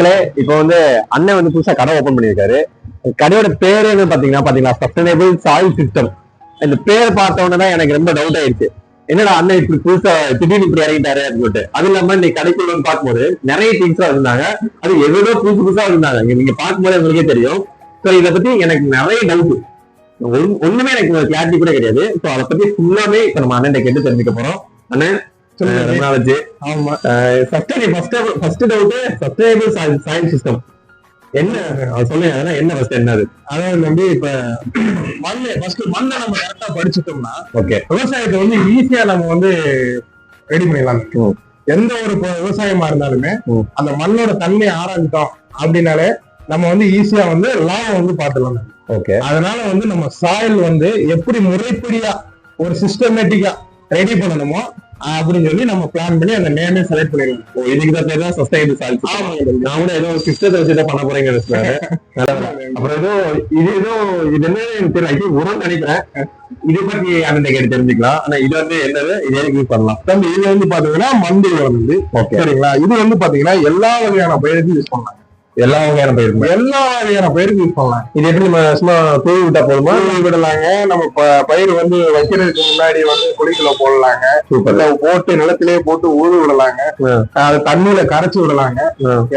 மக்களே இப்போ வந்து அண்ணன் வந்து புதுசா கடை ஓபன் பண்ணியிருக்காரு. கடையோட பேரு என்ன பாத்தீங்கன்னா பாத்தீங்கன்னா சஸ்டைனபிள் சாயில் சிஸ்டம் இந்த பேர் பார்த்த உடனே தான் எனக்கு ரொம்ப டவுட் ஆயிடுச்சு. என்னடா அண்ணன் இப்படி புதுசா திடீர்னு இப்படி இறங்கிட்டாரு அப்படின்னு சொல்லிட்டு. அது இல்லாம இன்னைக்கு கடைக்குள்ள பார்க்கும்போது நிறைய திங்ஸா இருந்தாங்க. அது எவ்வளோ புதுசு புதுசா இருந்தாங்க. நீங்க பார்க்கும்போது உங்களுக்கே தெரியும். ஸோ இதை பத்தி எனக்கு நிறைய டவுட் ஒண்ணுமே எனக்கு கிளாரிட்டி கூட கிடையாது. ஸோ அதை பத்தி ஃபுல்லாமே இப்ப நம்ம அண்ணன் கேட்டு தெரிஞ்சுக்க போறோம். அண்ணன் நாளாச்சு ஆமா. First first first doubt sustainable science system என்ன சொல்லுங்க அதெல்லாம் என்ன ஃபர்ஸ்ட் என்ன அது? அதாவது வந்து இப்ப மண்ணு ஃபர்ஸ்ட் மண்ணை நம்ம கரெக்டா படிச்சுட்டோம்னா ஓகே விவசாயத்தை வந்து ஈஸியா நம்ம வந்து ரெடி பண்ணிடலாம். எந்த ஒரு விவசாயமா இருந்தாலுமே. அந்த மண்ணோட தன்மையை ஆராய்ச்சிட்டோம் அப்படின்னாலே நம்ம வந்து ஈஸியா வந்து லாபம் வந்து பாத்துடலாம் ஓகே அதனால வந்து நம்ம சாயில் வந்து எப்படி முறைப்படியா ஒரு சிஸ்டமேட்டிக்கா ரெடி பண்ணணுமோ அப்படின்னு சொல்லி நம்ம பிளான் பண்ணி அந்த நேமே செலக்ட் பண்ணிடுவோம் இதுக்கு தான் பேர் தான் சஸ்டைனபிள் ஆமாங்க நான் கூட ஏதோ சிஸ்டத்தை வச்சு தான் பண்ண போறீங்க அப்புறம் ஏதோ இது ஏதோ இது என்ன எனக்கு தெரியல இது உரம் நினைக்கிறேன். இதை பத்தி அண்ணன் கேட்டு தெரிஞ்சுக்கலாம். ஆனா இது வந்து என்னது? இது எதுக்கு யூஸ் பண்ணலாம்? தம்பி இது வந்து பாத்தீங்கன்னா மண்புழு உரம் வந்து. சரிங்களா? இது வந்து பாத்தீங்கன்னா எல்லா வகையான பயிருக்கு யூஸ் பண்ணலாம். எல்லா வகையான பயிருக்கும் எல்லா வகையான பயிருக்கு யூஸ் பண்ணலாம். இது எப்படி நம்ம சும்மா தூவி விட்டா போதுமா? மண் விடலாங்க. நம்ம பயிர் வந்து வைக்கிறதுக்கு முன்னாடி வந்து குழிக்குள்ள போடலாங்க. போட்டு நிலத்திலேயே போட்டு ஊறு விடலாங்க. அது தண்ணியில கரைச்சு விடலாங்க.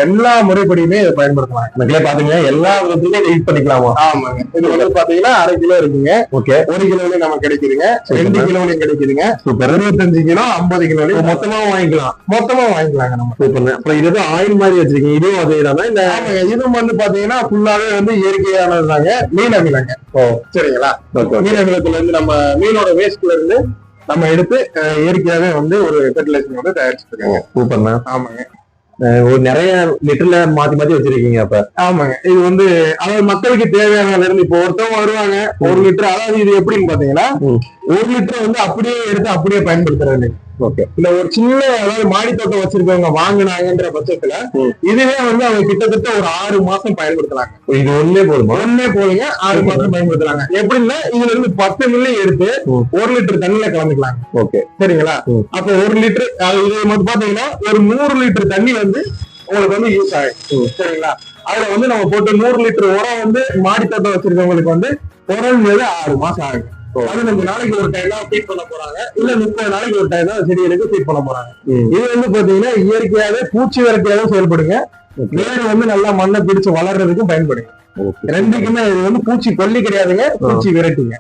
எல்லா முறைப்படியுமே இதை பயன்படுத்தலாம். மக்களே பாத்தீங்கன்னா எல்லா விதத்துலயும் யூஸ் பண்ணிக்கலாமா? ஆமாங்க. இது வந்து பாத்தீங்கன்னா அரை கிலோ இருக்குங்க. ஓகே. ஒரு கிலோலயும் நம்ம கிடைக்குதுங்க. ரெண்டு கிலோலயும் கிடைக்குதுங்க. சூப்பர். இருபத்தஞ்சு கிலோ ஐம்பது கிலோலயும் மொத்தமா வாங்கிக்கலாம். மொத்தமா வாங்கிக்கலாங்க நம்ம. சூப்பர் அப்புறம் இது ஆயில் மாதிரி வச்சிருக்கீங்க. இதுவும் அதே தானே? இல்ல ஆமாங்க இதுவும் வந்து பாத்தீங்கன்னா ஃபுல்லாவே வந்து இயற்கையானதுதாங்க. மீன் அமிலங்க ஓ. சரிங்களா? மீன் அமிலத்துல இருந்து நம்ம மீனோட வேஸ்ட்ல இருந்து நம்ம எடுத்து இயற்கையாவே வந்து ஒரு ஃபெர்டிலைசர் வந்து தயாரிச்சிருக்காங்க சூப்பர்ண்ணா ஆமாங்க. ஒரு நிறைய லிட்டர்ல மாத்தி மாத்தி வச்சிருக்கீங்க அப்ப. ஆமாங்க. இது வந்து அதாவது மக்களுக்கு தேவையானதுல இருந்து இப்போ ஒருத்தவங்க வருவாங்க ஒரு லிட்டர் அதாவது இது எப்படின்னு பாத்தீங்கன்னா. ஒரு லிட்டர் வந்து அப்படியே எடுத்து அப்படியே பயன்படுத்துறது ஓகே இல்ல ஒரு சின்ன அதாவது மாடி தோட்டம் வச்சிருக்கவங்க வாங்குனாங்கன்ற பட்சத்துல. இதுவே வந்து அவங்க கிட்டத்தட்ட ஒரு ஆறு மாசம் பயன்படுத்தலாங்க இது ஒண்ணே போதுமா? ஒண்ணே போதுங்க. ஆறு மாசம் பயன்படுத்தலாங்க எப்படின்னா இதுல இருந்து பத்து மில்லி எடுத்து. ஒரு லிட்டர் தண்ணியில கலந்துக்கலாங்க. ஓகே. சரிங்களா. அப்ப ஒரு லிட்டர் இது மட்டும் பாத்தீங்கன்னா ஒரு நூறு லிட்டர் தண்ணி வந்து உங்களுக்கு வந்து யூஸ் ஆகும். சரிங்களா? அதுல வந்து நம்ம போட்டு நூறு லிட்டர் உரம் வந்து மாடி தோட்டம் வச்சிருக்கவங்களுக்கு வந்து குறைஞ்சது ஆறு மாசம் ஆகும் பதினஞ்சு நாளைக்கு ஒரு டைம் தான் ஃபீட் பண்ண போறாங்க. இல்ல முப்பது நாளைக்கு ஒரு டைம் தான் செடிகளுக்கு ஃபீட் பண்ண போறாங்க. இது வந்து பாத்தீங்கன்னா இயற்கையாவே பூச்சி விரட்டியாவே செயல்படுங்க. வேறு வந்து நல்லா மண்ணை பிடிச்சு வளர்றதுக்கும் பயன்படுங்க. ரெண்டுக்குமே இது வந்து பூச்சி கொல்லி கிடையாதுங்க பூச்சி விரட்டிங்க.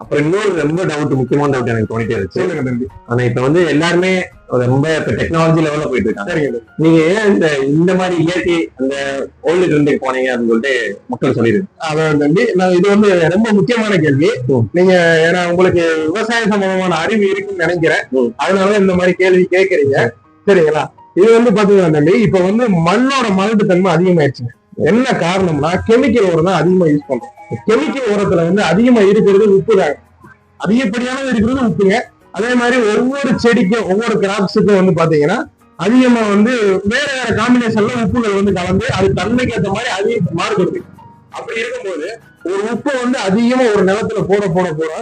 அப்புறம் இன்னொரு ரொம்ப டவுட் முக்கியமான டவுட் எனக்கு தோணிட்டே இருந்துச்சு. ஆனா இப்ப வந்து எல்லாருமே ரொம்ப இப்ப டெக்னாலஜி லெவல்ல போயிட்டு இருக்காங்க. நீங்க ஏன் இந்த இந்த மாதிரி இயற்கை அந்த ஓல்டு ட்ரெண்டுக்கு போனீங்க அப்படின்னு சொல்லிட்டு மக்கள் சொல்லிடுங்க அதான் தம்பி நான் இது வந்து ரொம்ப முக்கியமான கேள்வி. நீங்க ஏன்னா உங்களுக்கு விவசாய சம்பந்தமான அறிவு இருக்குன்னு நினைக்கிறேன். அதனால இந்த மாதிரி கேள்வி கேட்கறீங்க. சரிங்களா? இது வந்து பாத்தீங்கன்னா தம்பி இப்ப வந்து மண்ணோட மலட்டு தன்மை அதிகமாயிடுச்சுங்க என்ன காரணம்னா கெமிக்கல் உரம் தான் அதிகமா யூஸ் பண்றோம். கெமிக்கல் உரத்துல வந்து அதிகமா இருக்கிறது உப்பு தாங்க அதிகப்படியானது இருக்கிறது உப்புங்க. அதே மாதிரி ஒவ்வொரு செடிக்கும் ஒவ்வொரு கிராப்ஸுக்கும் வந்து பாத்தீங்கன்னா அதிகமா வந்து வேற வேற காம்பினேஷன்ல உப்புகள் வந்து கலந்து அது தன்மைக்கு ஏற்ற மாதிரி அதிக மாறுபடுது அப்படி இருக்கும்போது ஒரு உப்பை வந்து அதிகமா ஒரு நிலத்துல போட போட போட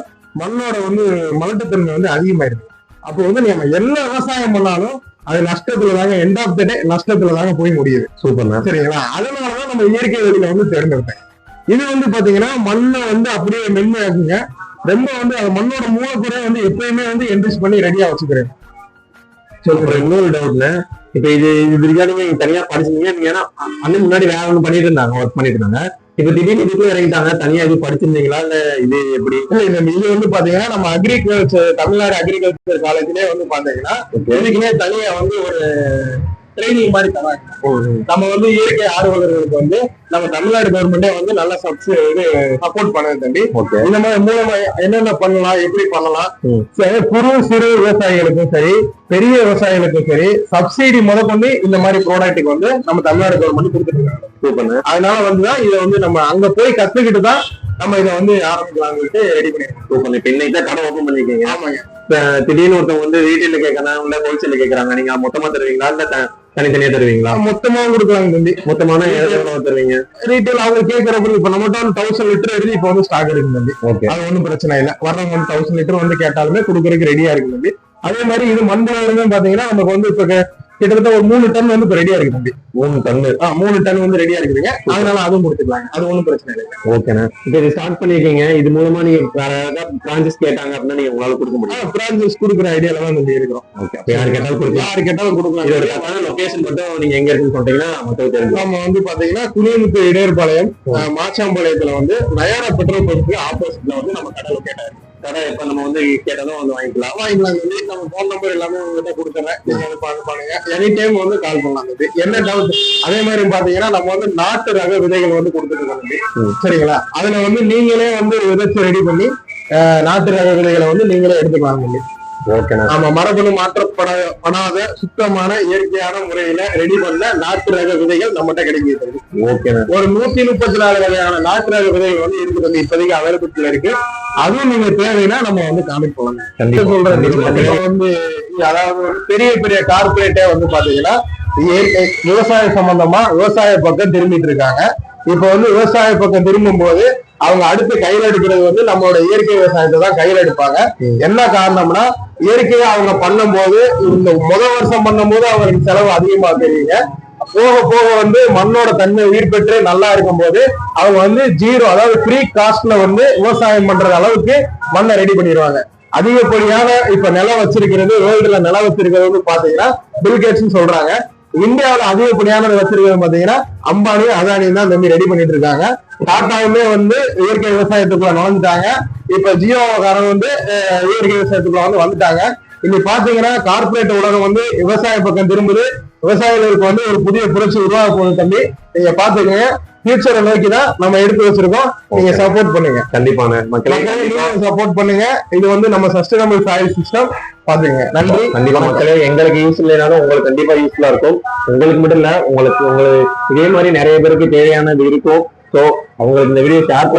மண்ணோட வந்து மலட்டுத்தன்மை வந்து அதிகமாயிருது அப்போ வந்து நம்ம என்ன விவசாயம் பண்ணாலும் அது நஷ்டத்துல தாங்க எண்ட் ஆஃப் த டே நஷ்டத்துல தாங்க போய் முடியுது. சூப்பர்ண்ணா சரிங்களா? அதனாலதான் நம்ம இயற்கை வழியில வந்து தேர்ந்தெடுத்தேன். இது வந்து பாத்தீங்கன்னா மண்ணை வந்து அப்படியே மென்மையாக்குங்க. ரொம்ப வந்து அது மண்ணோட மூலக்கூறைய வந்து எப்பயுமே வந்து என்ரிச் பண்ணி ரெடியா வச்சுக்கிறேன். அப்புறம் இன்னொரு டவுட்ல இப்ப இது இது வரைக்கும் நீங்க தனியா படிச்சீங்க நீங்க ஏன்னா அண்ணன் முன்னாடி வேற ஒண்ணு பண்ணிட்டு இருந்தாங்க ஒர்க் பண்ணிட்டு இருந்தாங்க. இப்ப திடீர்னு இதுக்குள்ள இறங்கிட்டாங்க. தனியா இது படிச்சிருந்தீங்களா? இல்ல இது எப்படி? இல்ல இது இது வந்து பாத்தீங்கன்னா நம்ம அக்ரிகல்ச்சர் தமிழ்நாடு அக்ரிகல்ச்சர் காலேஜ்லயே வந்து பாத்தீங்கன்னா இதுக்குன்னே தனியா வந்து ஒரு ட்ரைனிங் மாதிரி தராங்க. நம்ம வந்து இயற்கை ஆர்வலர்களுக்கு வந்து நம்ம தமிழ்நாடு கவர்மெண்டே வந்து நல்ல சப்ஸ் இது சப்போர்ட் பண்ணுது தம்பி. இந்த மாதிரி மூலமா என்னென்ன பண்ணலாம் எப்படி பண்ணலாம்? குறு சிறு விவசாயிகளுக்கும் சரி பெரிய விவசாயிகளுக்கும் சரி சப்சிடி முதற்கொண்டு இந்த மாதிரி ப்ராடக்ட்டுக்கு வந்து நம்ம தமிழ்நாடு கவர்மெண்ட் கொடுத்துருக்காங்க சூப்பர்ண்ணா அதனால வந்துதான் இதை வந்து நம்ம அங்க போய் கத்துக்கிட்டு தான் நம்ம இதை வந்து ஆரம்பிக்கலாம்னு ரெடி பண்ணிருக்கோம். இப்ப இன்னைக்கு தான் கடை ஓபன் பண்ணிருக்கீங்க. ஆமாங்க. திடீர்னு ஒருத்தவங்க வந்து ரீட்டைல கேட்கறாங்க இல்ல ஹோல்சேல்ல கேட்கறாங்க நீங்க மொத்தமா தருவீங்களா? இல்ல தனித்தனியா தருவீங்களா? மொத்தமாவும் கொடுக்கலாங்க தம்பி. மொத்தமான தருவீங்க? ரீட்டைல் அவங்க கேட்கறப்ப இப்ப நம்மகிட்ட வந்து தௌசண்ட் லிட்டர் எழுதி இப்ப வந்து ஸ்டாக் இருக்கு தம்பி. ஓகே அது ஒண்ணும் பிரச்சனை இல்ல. வர்றவங்க வந்து தௌசண்ட் லிட்டர் வந்து கேட்டாலுமே கொடுக்கறதுக்கு ரெடியா இருக்கு தம்பி. அதே மாதிரி இது மண்புழு பாத்தீங்கன்னா நமக்கு வந்து இப்ப கிட்டத்தட்ட ஒரு மூணு டன் வந்து இப்ப ரெடியா இருக்கு தம்பி. மூணு டன்னு. ஆ, மூணு டன் வந்து ரெடியா இருக்குதுங்க. அதனால அதுவும் கொடுத்துக்கலாங்க. அது ஒண்ணும் பிரச்சனை இல்லை ஓகேண்ணா. இப்போ இது ஸ்டார்ட் பண்ணிருக்கீங்க. இது மூலமா நீங்க பிரான்சஸ் கேட்டாங்க அப்படின்னா நீங்க உங்களால கொடுக்க முடியும். பிரான்சஸ் கொடுக்குற ஐடியால தான் தம்பி இருக்கிறோம். ஓகே. யாரு கேட்டாலும் கொடுக்கலாம். யாரு கேட்டாலும் கொடுக்கலாம். இதோட லொகேஷன் மட்டும் நீங்க எங்க இருக்குன்னு சொன்னீங்கன்னா மக்களுக்கு தெரிஞ்சு நம்ம வந்து பாத்தீங்கன்னா குனியமுத்து இடையர்பாளையம் மாச்சாம்பாளையத்துல வந்து நயாரா பெட்ரோல் பம்புக்கு ஆப்போசிட்ல வந்து நம்ம கடை லொக்கேட் ஆயிருக்கு. கடை இப்ப நம்ம வந்து கேட்டதும் வந்து வாங்கிக்கலாம். வாங்கிக்கலாம். தம்பி நம்ம ஃபோன் நம்பர் எல்லாமே உங்ககிட்ட கொடுத்துறேன். நீங்க வந்து பார்த்து பண்ணுங்க எனி டைம் வந்து கால் பண்ணலாம் தம்பி. என்ன டவுட் அதே மாதிரி பாத்தீங்கன்னா நம்ம வந்து நாட்டு ரக விதைகள் வந்து கொடுத்துருக்கோம் தம்பி. ம். சரிங்களா? அதுல வந்து நீங்களே வந்து விதைச்சு ரெடி பண்ணி நாட்டு ரக விதைகளை வந்து நீங்களே எடுத்துக்கலாம் ஆமா மரபணு மாற்றப்பட படாத சுத்தமான இயற்கையான முறையில ரெடி பண்ண நாட்டு ரக விதைகள் நம்மகிட்ட. ஓகேண்ணா ஒரு நூத்தி முப்பத்தி நாலு வகையான நாட்டு ரக விதைகள் வந்து இருக்கு தம்பி இப்போதைக்கு அவைலபிள் இருக்கு. அதுவும் நீங்க தேவைன்னா நம்ம வந்து பண்ணலாம். சொல்றேன் கண்டிப்பா. வந்து அதாவது பெரிய பெரிய கார்பரேட்டே வந்து பாத்தீங்கன்னா இயற்கை விவசாய சம்பந்தமா விவசாய பக்கம் திரும்பிட்டு இருக்காங்க. இப்ப வந்து விவசாய பக்கம் திரும்பும் போது அவங்க அடுத்து கையில எடுக்கிறது வந்து நம்மளோட இயற்கை விவசாயத்தை தான் கையில எடுப்பாங்க. என்ன காரணம்னா இயற்கையா அவங்க பண்ணும்போது இந்த முத வருஷம் பண்ணும்போது அவங்களுக்கு செலவு அதிகமா தெரியுங்க. போக போக வந்து மண்ணோட தன்மை உயிர் பெற்று நல்லா இருக்கும்போது அவங்க வந்து ஜீரோ அதாவது ஃப்ரீ காஸ்ட்ல வந்து விவசாயம் பண்ற அளவுக்கு மண்ணை ரெடி பண்ணிடுவாங்க. அதிகப்படியான இப்ப நிலம் வச்சிருக்கிறது வேர்ல்டுல நிலம் வச்சிருக்கிறது வந்து பாத்தீங்கன்னா பில்கேட்ஸ் சொல்றாங்க. இந்தியாவில் அதிகப்படியான வச்சிருக்கிறது பாத்தீங்கன்னா அம்பானி அதானியும் தான் தம்பி ரெடி பண்ணிட்டு இருக்காங்க. டாட்டாவுமே வந்து இயற்கை விவசாயத்துக்குள்ள நுழைஞ்சிட்டாங்க. இப்ப ஜியோகாரன் வந்து இயற்கை விவசாயத்துக்குள்ள வந்து வந்துட்டாங்க. இன்னைக்கு பாத்தீங்கன்னா கார்ப்பரேட் உலகம் வந்து விவசாய பக்கம் திரும்புது. விவசாயிகளுக்கு வந்து ஒரு புதிய புரட்சி உருவாக போகுது தம்பி. நீங்க பாத்துக்கங்க ஃபியூச்சரை நோக்கி தான் நம்ம எடுத்து வச்சிருக்கோம். நீங்க சப்போர்ட் பண்ணுங்க. கண்டிப்பான மக்களே. சப்போர்ட் பண்ணுங்க. இது வந்து நம்ம சஸ்டைனபிள் சாயில் சிஸ்டம் பாத்துக்கங்க. நன்றி. கண்டிப்பா மக்களே எங்களுக்கு யூஸ் இல்லைனாலும் உங்களுக்கு கண்டிப்பா யூஸ்ஃபுல்லா இருக்கும். உங்களுக்கு மட்டும் இல்ல உங்களுக்கு உங்களுக்கு இதே மாதிரி நிறைய பேருக்கு தேவையானது இருக்கும். சோ அவங்களுக்கு இந்த வீடியோ ஷேர்